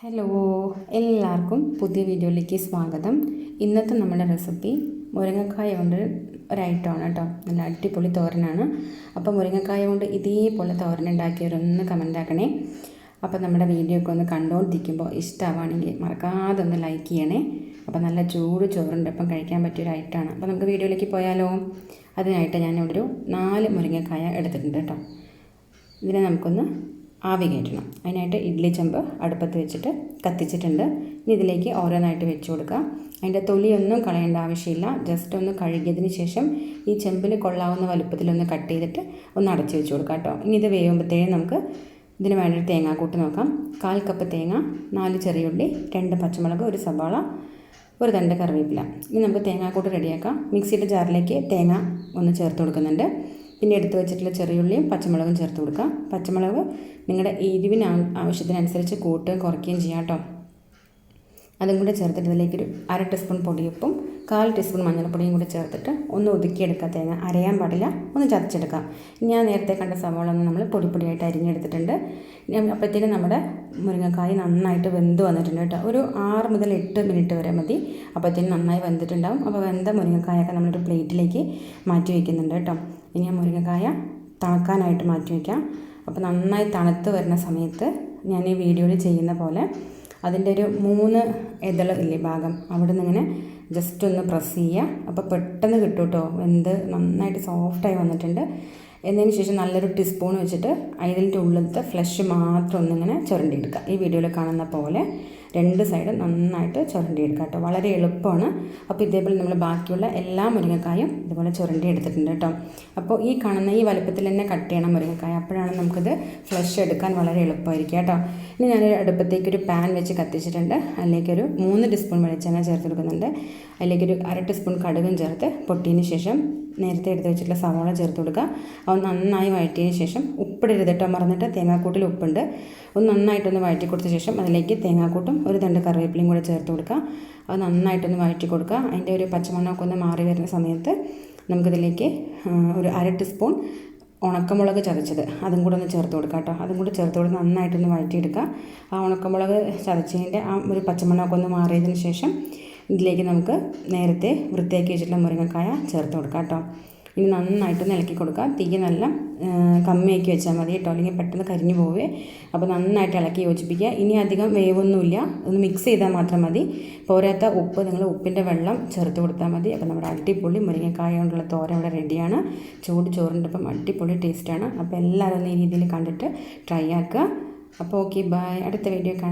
Hello എല്ലാവർക്കും പുതിയ വീഡിയോയിലേക്ക് സ്വാഗതം. ഇന്നത്തെ നമ്മുടെ റെസിപ്പി മുരിങ്ങക്കായ കൊണ്ട് ഒരു ഐറ്റമാണ് കേട്ടോ. നല്ല അടിപൊളി തോരനാണ്. അപ്പോൾ മുരിങ്ങക്കായ കൊണ്ട് ഇതേപോലെ തോരൻ ഉണ്ടാക്കിയവരൊന്ന് കമന്റ് ആക്കണേ. അപ്പോൾ നമ്മുടെ വീഡിയോ ഒക്കെ ഒന്ന് കണ്ടുകൊണ്ടിരിക്കുമ്പോൾ ഇഷ്ടമാണെങ്കിൽ മറക്കാതെ ഒന്ന് ലൈക്ക് ചെയ്യണേ. അപ്പോൾ നല്ല ചൂട് ചോറുണ്ട്. ഒപ്പം കഴിക്കാൻ പറ്റിയൊരു ഐറ്റമാണ് അപ്പോൾ നമുക്ക് വീഡിയോയിലേക്ക് പോയാലോ? അതിനായിട്ട് ഞാനിവിടെ ഒരു നാല് മുരിങ്ങക്കായ എടുത്തിട്ടുണ്ട് കേട്ടോ. ഇതിനെ നമുക്കൊന്ന് ആവി കയറ്റണം. അതിനായിട്ട് ഇഡ്ഡലി ചെമ്പ് അടുപ്പത്ത് വെച്ചിട്ട് കത്തിച്ചിട്ടുണ്ട്. ഇനി ഇതിലേക്ക് ഓരോന്നായിട്ട് വെച്ച് കൊടുക്കുക അതിന്റെ തൊലിയൊന്നും കളയേണ്ട ആവശ്യമില്ല. ജസ്റ്റ് ഒന്ന് കഴുകിയതിന് ശേഷം ഈ ചെമ്പിൽ കൊള്ളാവുന്ന വലുപ്പത്തിലൊന്ന് കട്ട് ചെയ്തിട്ട് ഒന്ന് അടച്ച് വെച്ച് കൊടുക്കുക കേട്ടോ. ഇനി ഇത് വേവുമ്പോഴത്തേനും നമുക്ക് ഇതിന് വേണ്ടി തേങ്ങാക്കൂട്ട് നോക്കാം. കാൽ കപ്പ് തേങ്ങ നാല് ചെറിയുള്ളി രണ്ട് പച്ചമുളക് ഒരു സവാള ഒരു തണ്ട് കറിവേപ്പില. ഇനി നമുക്ക് തേങ്ങാക്കൂട്ട് റെഡിയാക്കാം. മിക്സിയുടെ ജാറിലേക്ക് തേങ്ങ ഒന്ന് ചേർത്ത് കൊടുക്കുന്നുണ്ട്. പിന്നെ എടുത്തു വെച്ചിട്ടുള്ള ചെറിയുള്ളിയും പച്ചമുളകും ചേർത്ത് കൊടുക്കാം പച്ചമുളക് നിങ്ങളുടെ എരിവിന് ആവശ്യത്തിനനുസരിച്ച് കൂട്ടുകയും കുറയ്ക്കുകയും ചെയ്യാം കേട്ടോ. അതും കൂടെ ചേർത്തിട്ട് ഇതിലേക്കൊരു അര ടീസ്പൂൺ പൊടിയുപ്പും കാൽ ടീസ്പൂൺ മഞ്ഞൾപ്പൊടിയും കൂടി ചേർത്തിട്ട് ഒന്ന് ഒതുക്കിയെടുക്കുക തേങ്ങ അരയാൻ പാടില്ല. ഒന്ന് ചതച്ചെടുക്കാം. ഞാൻ നേരത്തെ കണ്ട സവാള ഒന്ന് നമ്മൾ പൊടിപ്പൊടിയായിട്ട് അരിഞ്ഞെടുത്തിട്ടുണ്ട്. അപ്പോഴത്തേക്കും നമ്മുടെ മുരിങ്ങക്കായ നന്നായിട്ട് വെന്ത് വന്നിട്ടുണ്ട് കേട്ടോ. ഒരു ആറ് മുതൽ എട്ട് മിനിറ്റ് വരെ മതി. അപ്പോഴത്തേക്കും നന്നായി വെന്തിട്ടുണ്ടാവും. അപ്പോൾ വെന്ത മുരിങ്ങക്കായൊക്കെ നമ്മളൊരു പ്ലേറ്റിലേക്ക് മാറ്റി വയ്ക്കുന്നുണ്ട് കേട്ടോ. ഇനി ആ മുരിങ്ങക്കായ തണുക്കാനായിട്ട് മാറ്റി വയ്ക്കാം. അപ്പോൾ നന്നായി തണുത്ത് വരുന്ന സമയത്ത് ഞാൻ ഈ വീഡിയോയിൽ ചെയ്യുന്ന പോലെ അതിന്റെ ഒരു മൂന്ന് ഇതൾ ഇല്ലേ ഭാഗം അവിടെ നിന്ന് ഇങ്ങനെ ജസ്റ്റ് ഒന്ന് പ്രസ് ചെയ്യുക. അപ്പോൾ പെട്ടെന്ന് കിട്ടും കേട്ടോ വെന്ത് നന്നായിട്ട് സോഫ്റ്റായി വന്നിട്ടുണ്ട്. എന്നതിന് ശേഷം നല്ലൊരു ടീസ്പൂൺ വെച്ചിട്ട് അതിന്റെ ഉള്ളിലത്തെ ഫ്ലഷ് മാത്രം ഒന്നിങ്ങനെ ചുരണ്ടിയെടുക്കുക. ഈ വീഡിയോയിൽ കാണുന്ന പോലെ രണ്ട് സൈഡും നന്നായിട്ട് ചുരണ്ടിയെടുക്കുക കേട്ടോ. വളരെ എളുപ്പമാണ്. അപ്പോൾ ഇതേപോലെ നമ്മൾ ബാക്കിയുള്ള എല്ലാ മുരിങ്ങക്കായും ഇതുപോലെ ചുരണ്ടി എടുത്തിട്ടുണ്ട് കേട്ടോ. അപ്പോൾ ഈ കാണുന്ന ഈ വലുപ്പത്തിൽ തന്നെ കട്ട് ചെയ്യണം മുരിങ്ങക്കായ. അപ്പോഴാണ് നമുക്കിത് ഫ്ലഷ് എടുക്കാൻ വളരെ എളുപ്പമായിരിക്കും കേട്ടോ. ഇനി ഞാൻ അടുപ്പത്തേക്ക് ഒരു പാൻ വെച്ച് കത്തിച്ചിട്ടുണ്ട്. അതിലേക്കൊരു മൂന്ന് ടീസ്പൂൺ വെളിച്ചെണ്ണ ചേർത്ത് കൊടുക്കുന്നുണ്ട്. അതിലേക്കൊരു അര ടീസ്പൂൺ കടുകും ചേർത്ത് പൊട്ടിയതിന് ശേഷം നേരത്തെ എടുത്ത് വെച്ചിട്ടുള്ള സവാള ചേർത്ത് കൊടുക്കുക. അത് നന്നായി വഴറ്റിയതിന് ശേഷം ഉപ്പിടരുത് കേട്ടോ. മറന്നിട്ട് തേങ്ങാക്കൂട്ടിൽ ഉപ്പുണ്ട്. ഒന്ന് നന്നായിട്ടൊന്ന് വഴറ്റി കൊടുത്ത ശേഷം അതിലേക്ക് തേങ്ങാക്കൂട്ടും ഒരു തണ്ട് കറിവേപ്പിലയും കൂടെ ചേർത്ത് കൊടുക്കുക. അത് നന്നായിട്ടൊന്ന് വഴറ്റി കൊടുക്കുക. അതിന്റെ ഒരു പച്ചമണ്ണമൊക്കെ ഒന്ന് മാറി വരുന്ന സമയത്ത് നമുക്കിതിലേക്ക് ഒരു അര ടീസ്പൂൺ ഉണക്കമുളക് ചതച്ചത് അതും കൂടെ ഒന്ന് ചേർത്ത് കൊടുക്കുക കേട്ടോ. അതും കൂടെ ചേർത്ത് കൊടുത്ത് നന്നായിട്ടൊന്ന് വഴറ്റിയെടുക്കുക. ആ ഉണക്കമുളക് ചതച്ചതിന്റെ ആ ഒരു പച്ചമണ്ണമൊക്കെ ഒന്ന് മാറിയതിന് ശേഷം ഇതിലേക്ക് നമുക്ക് നേരത്തെ വൃത്തിയാക്കി വെച്ചിട്ടുള്ള മുരിങ്ങക്കായ ചേർത്ത് കൊടുക്കാം കേട്ടോ. ഇനി നന്നായിട്ട് ഇളക്കി കൊടുക്കുക തീ നല്ല കമ്മിയാക്കി വെച്ചാൽ മതി കേട്ടോ. അല്ലെങ്കിൽ പെട്ടെന്ന് കരിഞ്ഞു പോവേ. അപ്പോൾ നന്നായിട്ട് ഇളക്കി യോജിപ്പിക്കുക. ഇനി അധികം വേവൊന്നുമില്ല. ഒന്ന് മിക്സ് ചെയ്താൽ മാത്രം മതി. പോരാത്ത ഉപ്പ് നിങ്ങൾ ഉപ്പിന്റെ വെള്ളം ചേർത്ത് കൊടുത്താൽ മതി. അപ്പോൾ നമ്മുടെ അടിപൊളി മുരിങ്ങക്കായ കൊണ്ടുള്ള തോര ഇവിടെ റെഡിയാണ് ചൂട് ചോറിന്റെ ഒപ്പം അടിപൊളി ടേസ്റ്റാണ് അപ്പോൾ എല്ലാവരും ഈ രീതിയിൽ കണ്ടിട്ട് ട്രൈ ആക്കുക. അപ്പോൾ ഓക്കെ ബൈ അടുത്ത വീഡിയോ കാണാം.